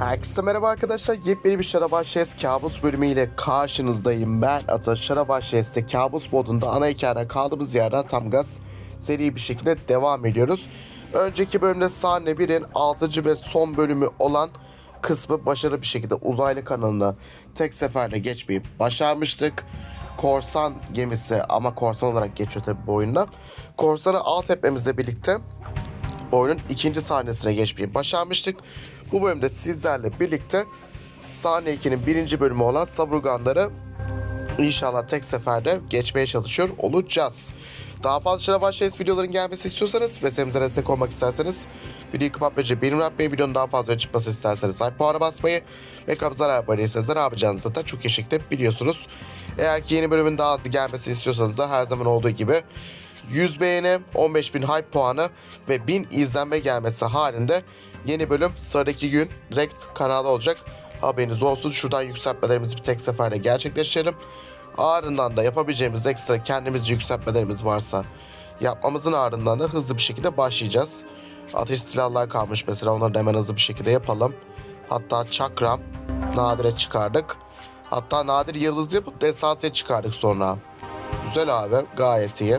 Herkese merhaba arkadaşlar. Yepyeni bir Şarabaşyes kabus bölümüyle karşınızdayım. Ben Ata Şarabaşyes'te kabus modunda ana hikayeden kaldığımız yerden tam gaz seri bir şekilde devam ediyoruz. Önceki bölümde sahne 1'in 6. ve son bölümü olan kısmı başarılı bir şekilde uzaylı kanalına tek seferde geçmeyi başarmıştık. Korsan gemisi ama korsan olarak geçiyor tabi bu oyunda. Korsanı alt etmemizle birlikte oyunun ikinci sahnesine geçmeyi başarmıştık. Bu bölümde sizlerle birlikte sahne 2'nin birinci bölümü olan Saburganları inşallah tek seferde geçmeye çalışıyor olacağız. Daha fazla Başlayız videoların gelmesi istiyorsanız ve serimize destek olmak isterseniz videoyu kapatmayınca benim yapmayı videonun daha fazla çıkması isterseniz like puanı basmayı ve kabzara abone değilseniz de ne yapacağınızı zaten çok iyi biliyorsunuz. Eğer ki yeni bölümün daha hızlı gelmesini istiyorsanız da her zaman olduğu gibi 100 beğeni, 15 bin hype puanı ve 1000 izlenme gelmesi halinde yeni bölüm sıradaki gün direkt kanalda olacak. Haberiniz olsun. Şuradan yükseltmelerimizi bir tek seferde gerçekleştirelim. Ardından da yapabileceğimiz ekstra kendimiz yükseltmelerimiz varsa yapmamızın ardından da hızlı bir şekilde başlayacağız. Ateş silahlar kalmış mesela onları da hemen hızlı bir şekilde yapalım. Hatta çakram nadire çıkardık. Hatta nadir yıldız yapıp destansiye çıkardık sonra. Güzel abi gayet iyi.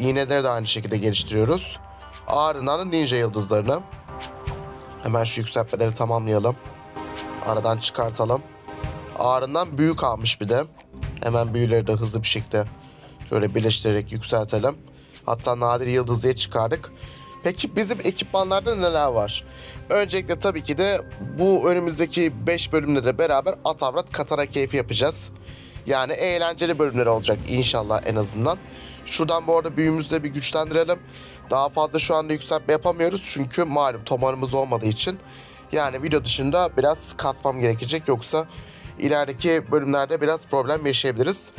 İğneleri de aynı şekilde geliştiriyoruz. Ardından da ninja yıldızlarını. Hemen şu yükseltmeleri tamamlayalım. Aradan çıkartalım. Ardından büyü kalmış bir de. Hemen büyüleri de hızlı bir şekilde şöyle birleştirerek yükseltelim. Hatta nadir yıldızıya çıkardık. Peki bizim ekipmanlarda neler var? Öncelikle tabii ki de bu önümüzdeki 5 bölümde de beraber Atavrat Katara keyfi yapacağız. Yani eğlenceli bölümler olacak inşallah en azından. Şuradan bu arada büyümüzü de bir güçlendirelim. Daha fazla şu anda yükseltme yapamıyoruz çünkü malum tomarımız olmadığı için. Yani video dışında biraz kasmam gerekecek yoksa ilerideki bölümlerde biraz problem yaşayabiliriz.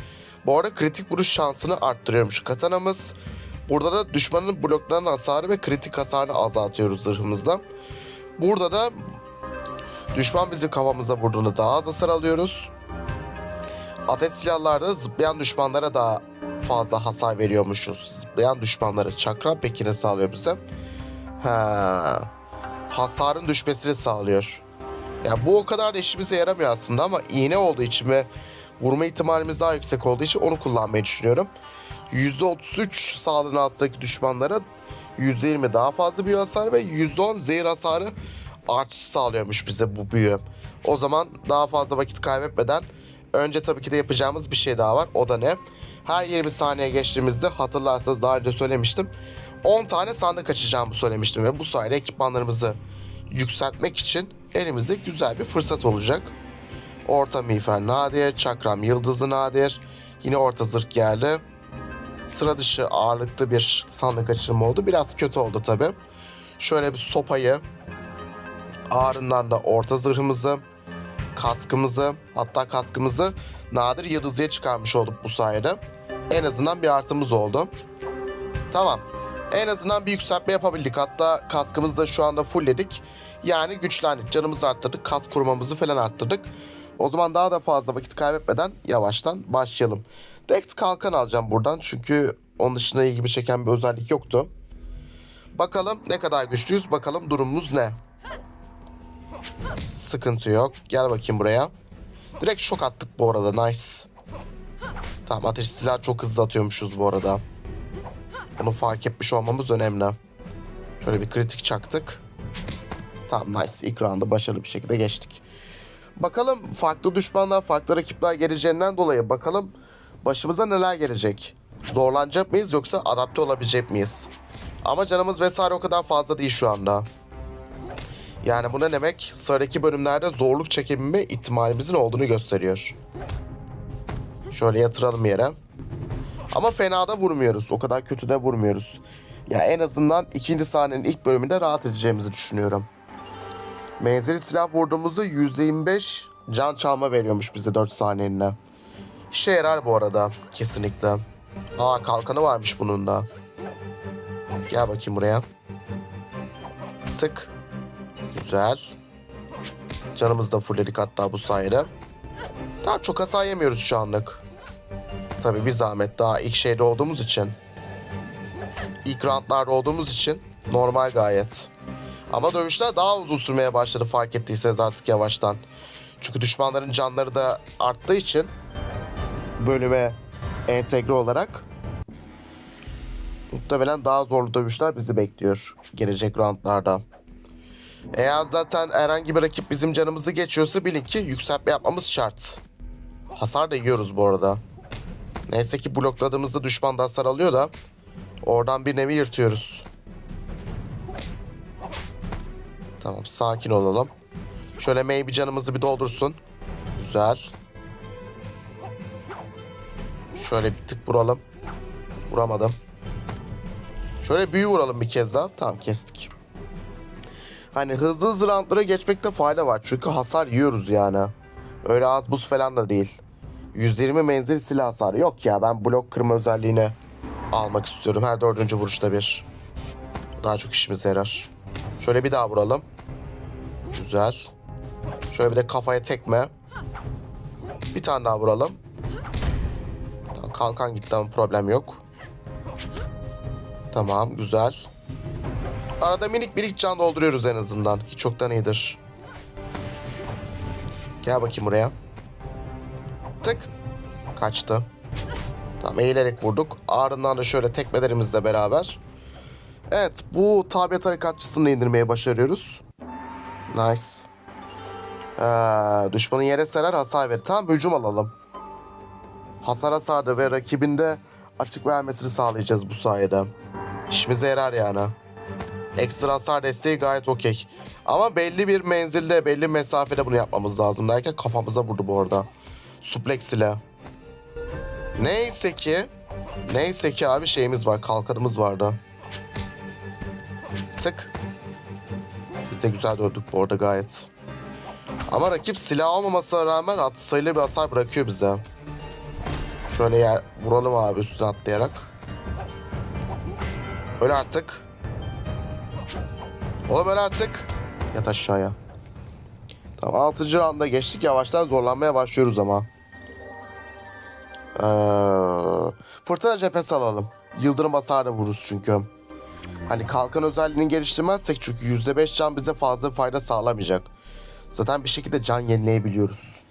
Bu arada kritik vuruş şansını arttırıyormuş katanamız. Burada da düşmanın bloklarının hasarı ve kritik hasarını azaltıyoruz zırhımızda. Burada da düşman bizim kafamıza vurduğunda daha az hasar alıyoruz. Ateş silahlarda zıplayan düşmanlara daha fazla hasar veriyormuşuz. Zıplayan düşmanlara çakra peki ne sağlıyor bize? Ha, hasarın düşmesini sağlıyor. Ya bu o kadar da işimize yaramıyor aslında ama iğne olduğu için ve vurma ihtimalimiz daha yüksek olduğu için onu kullanmayı düşünüyorum. %33 sağlığın altındaki düşmanlara %20 daha fazla büyü hasarı ve %10 zehir hasarı artış sağlıyormuş bize bu büyü. O zaman daha fazla vakit kaybetmeden önce tabii ki de yapacağımız bir şey daha var. O da ne? Her 20 saniye geçtiğimizde hatırlarsanız daha önce söylemiştim. 10 tane sandık açacağımı söylemiştim ve bu sayede ekipmanlarımızı yükseltmek için elimizde güzel bir fırsat olacak. Orta miğfer nadir, çakram yıldızı nadir, yine orta zırh geldi. Sıra dışı ağırlıklı bir sandık açılımı oldu. Biraz kötü oldu tabi. Şöyle bir sopayı, ardından da orta zırhımızı, kaskımızı, hatta kaskımızı nadir yıldızıya çıkarmış olduk bu sayede. En azından bir artımız oldu. Tamam. En azından bir yükseltme yapabildik. Hatta kaskımızı da şu anda fullledik. Yani güçlendik. Canımızı arttırdık. Kas korumamızı falan arttırdık. O zaman daha da fazla vakit kaybetmeden yavaştan başlayalım. Direkt kalkan alacağım buradan. Çünkü onun dışında ilgimi çeken bir özellik yoktu. Bakalım ne kadar güçlüyüz. Bakalım durumumuz ne? Sıkıntı yok. Gel bakayım buraya. Direkt şok attık bu arada. Nice. Tamam ateş silah çok hızlı atıyormuşuz bu arada. Bunu fark etmiş olmamız önemli. Şöyle bir kritik çaktık. Tamam nice. İlk round'ı başarılı bir şekilde geçtik. Bakalım farklı düşmanlar, farklı rakipler geleceğinden dolayı bakalım başımıza neler gelecek. Zorlanacak mıyız yoksa adapte olabilecek miyiz? Ama canımız vesaire o kadar fazla değil şu anda. Yani bu ne demek? Sıradaki bölümlerde zorluk çekebilme ihtimalimizin olduğunu gösteriyor. Şöyle yatıralım yere. Ama fena da vurmuyoruz. O kadar kötü de vurmuyoruz. Ya en azından ikinci sahnenin ilk bölümünde rahat edeceğimizi düşünüyorum. Menzili silah vurduğumuzda %25 can çalma veriyormuş bize 4 saniyeliğine. İşe yarar bu arada kesinlikle. Aa kalkanı varmış bunun da. Gel bakayım buraya. Tık. Güzel. Canımız da fullledik hatta bu sayede. Daha çok hasar yemiyoruz şu anlık. Tabi bir zahmet daha ilk şeyde olduğumuz için. İlk roundlarda olduğumuz için normal gayet. Ama dövüşler daha uzun sürmeye başladı fark ettiyseniz artık yavaştan. Çünkü düşmanların canları da arttığı için bölüme entegre olarak muhtemelen daha zorlu dövüşler bizi bekliyor gelecek roundlarda. Eğer zaten herhangi bir rakip bizim canımızı geçiyorsa bilin ki yükseltme yapmamız şart. Hasar da yiyoruz bu arada. Neyse ki blokladığımızda düşman da hasar alıyor da oradan bir nevi yırtıyoruz. Tamam sakin olalım. Şöyle May bir canımızı bir doldursun. Güzel. Şöyle bir tık vuralım. Vuramadım. Şöyle büyü vuralım bir kez daha. Tamam kestik. Hani hızlı hızlı roundlara geçmekte fayda var. Çünkü hasar yiyoruz yani. Öyle az buz falan da değil. 120 menzil silah hasarı. Yok ya ben blok kırma özelliğini almak istiyorum. Her dördüncü vuruşta bir. Daha çok işimize yarar. Şöyle bir daha vuralım. Güzel. Şöyle bir de kafaya tekme. Bir tane daha vuralım. Kalkan gitti ama problem yok. Tamam güzel. Arada minik minik can dolduruyoruz en azından. Hiç çoktan iyidir. Gel bakayım buraya. Tık. Kaçtı. Tamam eğilerek vurduk. Ardından da şöyle tekmelerimizle beraber. Evet bu tabiat harekatçısını indirmeye başarıyoruz. Nice. Ee, düşmanın yere serer hasar verir. Tamam hücum alalım. Hasar hasarda ve rakibinde açık vermesini sağlayacağız bu sayede. İşimize yarar yani. Ekstra hasar desteği gayet okey. Ama belli bir menzilde, belli mesafede bunu yapmamız lazım derken kafamıza vurdu bu arada. Suplex ile. Neyse ki, neyse ki abi şeyimiz var, kalkanımız vardı. Tık. Biz de güzel döndük bu arada gayet. Ama rakip silah olmamasına rağmen at sayılı bir hasar bırakıyor bize. Şöyle yer, vuralım abi üstüne atlayarak. Öl artık. Öl artık. Yat aşağıya. Tamam 6. rounda geçtik. Yavaştan zorlanmaya başlıyoruz ama. Ee, fırtına cephesi alalım. Yıldırım hasarı vururuz çünkü. Hani kalkan özelliğini geliştirmezsek çünkü %5 can bize fazla fayda sağlamayacak. Zaten bir şekilde can yenileyebiliyoruz.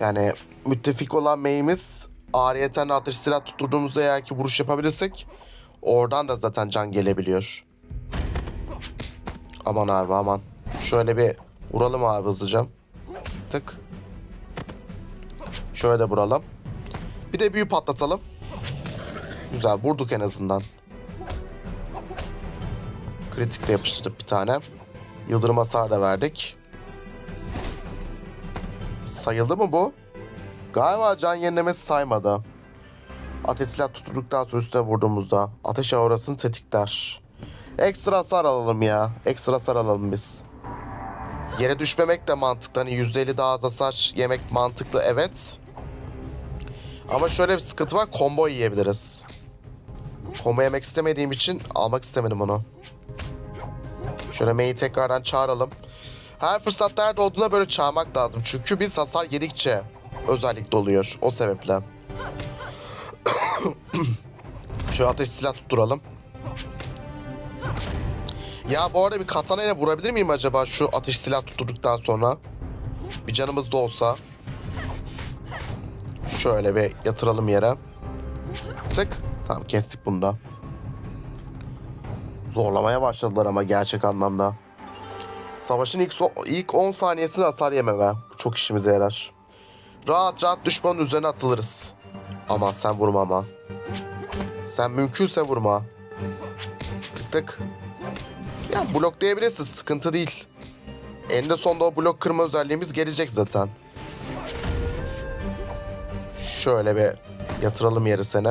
Yani müttefik olan meyimiz ariyeten atış silah tutturduğumuzda eğer ki vuruş yapabilirsek oradan da zaten can gelebiliyor. Aman abi aman. Şöyle bir vuralım abi hızlıca. Tık. Şöyle de vuralım. Bir de büyü patlatalım. Güzel vurduk en azından. Kritik de yapıştırdık bir tane. Yıldırım hasar da verdik. Sayıldı mı bu? Galiba can yenilemesi saymadı. Ateş silah tutulduktan sonra üstüne vurduğumuzda ateş aurasını tetikler. Ekstra hasar alalım ya. Ekstra hasar alalım biz. Yere düşmemek de mantıklı. Hani %50 daha az hasar yemek mantıklı evet. Ama şöyle bir sıkıntı var. Combo yiyebiliriz. Combo yemek istemediğim için almak istemedim onu. Şöyle May'i tekrardan çağıralım. Her fırsat nerede olduğuna böyle çağırmak lazım. Çünkü biz hasar yedikçe özellik doluyor. O sebeple. Şöyle ateş silah tutturalım. Ya bu arada bir katana ile vurabilir miyim acaba şu ateş silah tutturduktan sonra? Bir canımız da olsa. Şöyle bir yatıralım yere. Tık. Tamam kestik bunu da. Zorlamaya başladılar ama gerçek anlamda. Savaşın ilk, so- ilk 10 saniyesini hasar yememe. Bu çok işimize yarar. Rahat rahat düşmanın üzerine atılırız. Ama sen vurma ama. Sen mümkünse vurma. Tık tık. Ya bloklayabilirsin sıkıntı değil. Eninde sonunda o blok kırma özelliğimiz gelecek zaten. Şöyle bir yatıralım yere seni.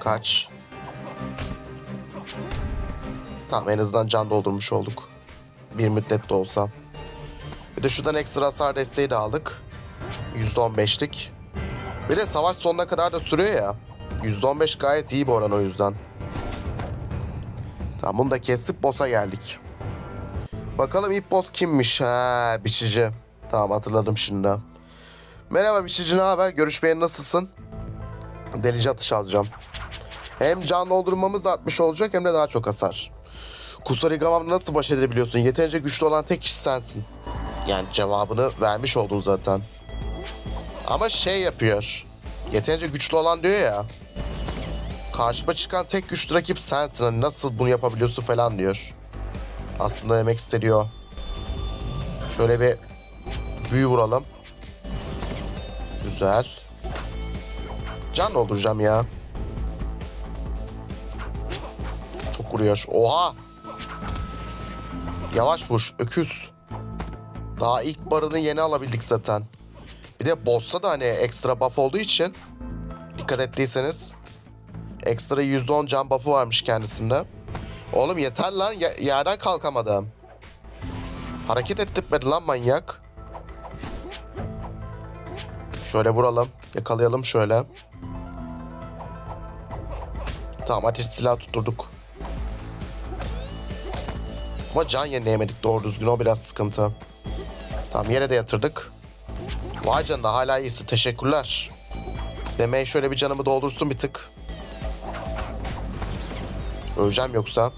Kaç. Tamam en azından can doldurmuş olduk. Bir müddet de olsa. Bir de şuradan ekstra hasar desteği de aldık. %15'lik. Bir de savaş sonuna kadar da sürüyor ya. %15 gayet iyi bir oran o yüzden. Tamam bunu da kestik boss'a geldik. Bakalım ilk boss kimmiş? Ha biçici. Tamam hatırladım şimdi. Merhaba biçici ne haber? Görüşmeye nasılsın? Delici atış alacağım. Hem can doldurmamız artmış olacak hem de daha çok hasar. Kusarigama nasıl baş edebiliyorsun? Yeterince güçlü olan tek kişi sensin. Yani cevabını vermiş oldun zaten. Ama şey yapıyor. Yeterince güçlü olan diyor ya. Karşıma çıkan tek güçlü rakip sensin. Hani nasıl bunu yapabiliyorsun falan diyor. Aslında demek istediyor. Şöyle bir büyü vuralım. Güzel. Can dolduracağım ya. Çok vuruyor. Oha! Yavaş vur. Öküz. Daha ilk barını yeni alabildik zaten. Bir de boss'ta da hani ekstra buff olduğu için dikkat ettiyseniz ekstra %10 can buff'ı varmış kendisinde. Oğlum yeter lan ya- yerden kalkamadım. Hareket ettirmedi lan manyak. Şöyle vuralım. Yakalayalım şöyle. Tamam ateş silah tutturduk. Ama can yenileyemedik doğru düzgün o biraz sıkıntı. Tamam yere de yatırdık. Vay canına hala iyisi teşekkürler. Demeyi şöyle bir canımı doldursun bir tık. Öleceğim yoksa.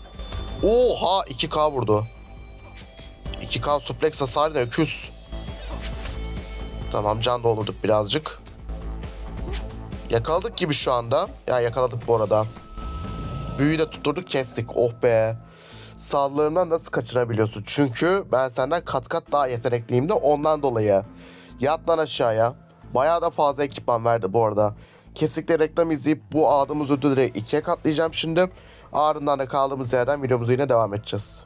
Oha 2K vurdu. 2K suplex hasarı ne öküz. Tamam can doldurduk birazcık. Yakaladık gibi şu anda. Ya yakaladık bu arada. Büyüyü de tutturduk kestik. Oh be. Saldırımdan nasıl kaçırabiliyorsun? Çünkü ben senden kat kat daha yetenekliyim de ondan dolayı. Yat lan aşağıya. Bayağı da fazla ekipman verdi bu arada. Kesinlikle reklam izleyip bu aldığımız ödülleri ikiye katlayacağım şimdi. Ardından da kaldığımız yerden videomuza yine devam edeceğiz.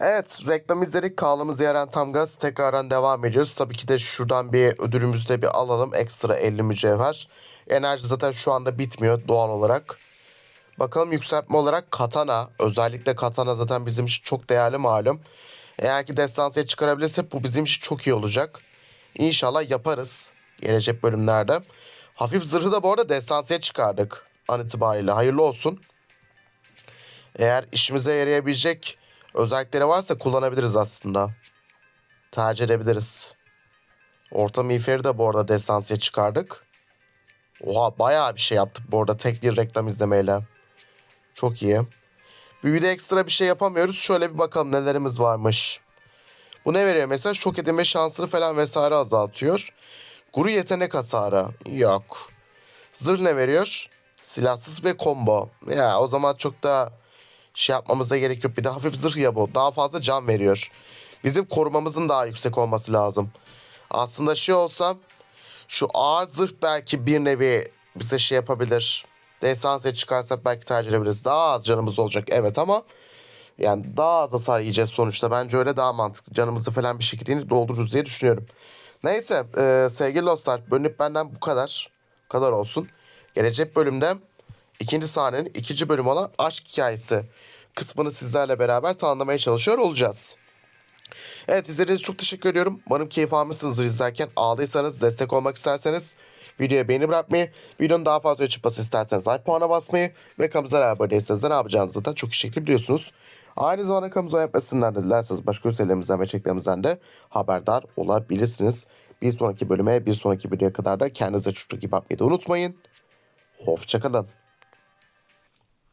Evet reklam izledik kaldığımız yerden tam gaz tekrardan devam ediyoruz. Tabii ki de şuradan bir ödülümüzü de bir alalım ekstra 50 mücevher. Enerji zaten şu anda bitmiyor doğal olarak. Bakalım yükseltme olarak katana. Özellikle katana zaten bizim için çok değerli malum. Eğer ki destansıya çıkarabilirsek bu bizim için çok iyi olacak. İnşallah yaparız gelecek bölümlerde. Hafif zırhı da bu arada destansıya çıkardık an itibariyle. Hayırlı olsun. Eğer işimize yarayabilecek özellikleri varsa kullanabiliriz aslında. Tercih edebiliriz. Orta miğferi de bu arada destansıya çıkardık. Oha bayağı bir şey yaptık bu arada tek bir reklam izlemeyle. Çok iyi. Büyüde ekstra bir şey yapamıyoruz. Şöyle bir bakalım nelerimiz varmış. Bu ne veriyor mesela? Şok edilme şansını falan vesaire azaltıyor. Guru yetenek hasarı. Yok. Zırh ne veriyor? Silahsız ve combo. Ya o zaman çok da şey yapmamıza gerek yok. Bir de hafif zırh ya bu. Daha fazla can veriyor. Bizim korumamızın daha yüksek olması lazım. Aslında şey olsa şu ağır zırh belki bir nevi bize şey yapabilir. Desansiye çıkarsak belki tercih edebiliriz. Daha az canımız olacak evet ama yani daha az hasar yiyeceğiz sonuçta. Bence öyle daha mantıklı. Canımızı falan bir şekilde doldururuz diye düşünüyorum. Neyse e, sevgili dostlar bölünüp benden bu kadar. Bu kadar olsun. Gelecek bölümde ikinci sahnenin ikinci bölümü olan aşk hikayesi kısmını sizlerle beraber tanımlamaya çalışıyor olacağız. Evet izlediğiniz çok teşekkür ediyorum. Umarım keyif almışsınızdır izlerken. Ağlıysanız, destek olmak isterseniz videoya beğeni bırakmayı, videonun daha fazla çıkması isterseniz like puana basmayı ve kanalımıza abone değilseniz de ne yapacağınızı zaten çok şekilde biliyorsunuz. Aynı zamanda kanalımıza yapmasınlar da dilerseniz başka üselerimizden ve çeklerimizden de haberdar olabilirsiniz. Bir sonraki bölüme, bir sonraki videoya kadar da kendinize çok iyi bakmayı da unutmayın. Hoşçakalın.